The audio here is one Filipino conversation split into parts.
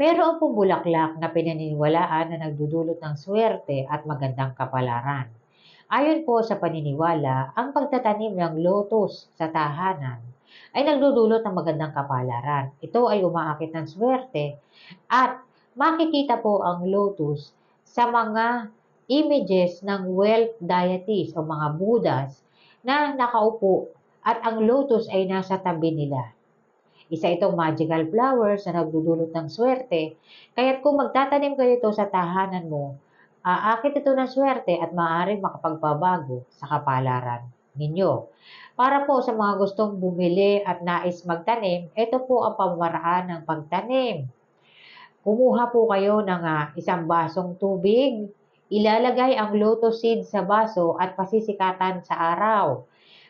Pero ang bulaklak na pinaniniwalaan na nagdudulot ng swerte at magandang kapalaran. Ayon po sa paniniwala, ang pagtatanim ng lotus sa tahanan ay nagdudulot ng magandang kapalaran. Ito ay umaakit ng swerte at makikita po ang lotus sa mga images ng wealth deities o mga buddhas na nakaupo at ang lotus ay nasa tabi nila. Isa itong magical flowers na nagdudulot ng swerte. Kaya't kung magtatanim kayo ito sa tahanan mo, aakit ito ng swerte at maaaring makapagpabago sa kapalaran ninyo. Para po sa mga gustong bumili at nais magtanim, ito po ang pamamaraan ng pagtanim. Kumuha po kayo ng ah, isang basong tubig, ilalagay ang lotus seed sa baso at pasisikatan sa araw.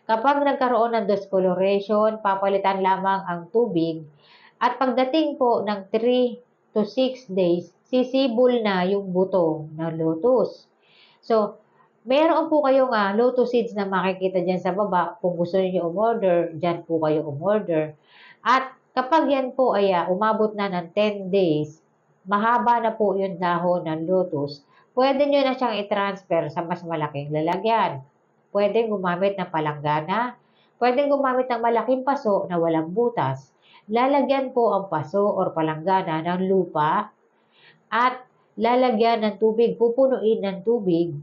Kapag nagkaroon ng discoloration, papalitan lamang ang tubig at pagdating po ng 3 to 6 days, sisibol na yung buto ng lotus. So, meron po kayong uh, lotus seeds na makikita dyan sa baba. Kung gusto niyo umorder, dyan po kayo umorder. At kapag yan po ay uh, umabot na ng 10 days, mahaba na po yung dahon ng lotus, pwede nyo na siyang i-transfer sa mas malaking lalagyan. Pwedeng gumamit ng palanggana. Pwedeng gumamit ng malaking paso na walang butas. Lalagyan po ang paso or palanggana ng lupa at lalagyan ng tubig, pupunuin ng tubig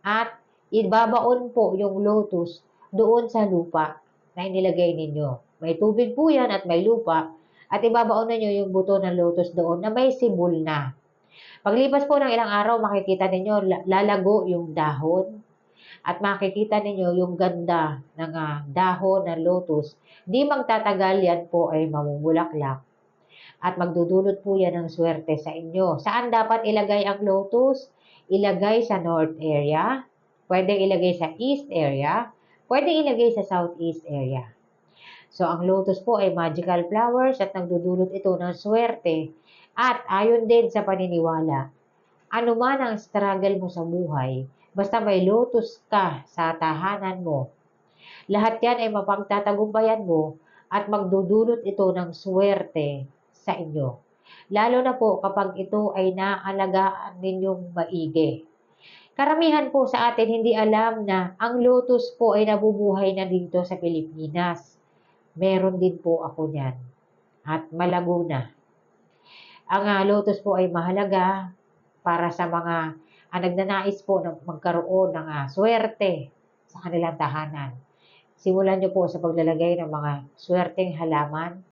at ibabaon po yung lotus doon sa lupa na inilagay ninyo. May tubig po yan at may lupa at ibabaon ninyo yung buto ng lotus doon na may sibol na. Paglipas po ng ilang araw, makikita ninyo lalago yung dahon at makikita ninyo yung ganda ng uh, dahon ng lotus, di magtatagal yan po ay mamumulaklak at magdudulot po yan ng swerte sa inyo. Saan dapat ilagay ang lotus? Ilagay sa north area, pwedeng ilagay sa east area, pwedeng ilagay sa southeast area. So, ang lotus po ay magical flowers at nagdudulot ito ng swerte. At ayon din sa paniniwala, anuman ang struggle mo sa buhay, Basta may lotus ka sa tahanan mo. Lahat yan ay mapagtatagumpayan mo at magdudulot ito ng swerte sa inyo. Lalo na po kapag ito ay naalagaan ninyong maigi. Karamihan po sa atin hindi alam na ang lotus po ay nabubuhay na dito sa Pilipinas. Meron din po ako niyan. At malago na. Ang uh, lotus po ay mahalaga para sa mga ang nagnanais po na magkaroon ng uh, swerte sa kanilang tahanan. Simulan niyo po sa paglalagay ng mga swerteng halaman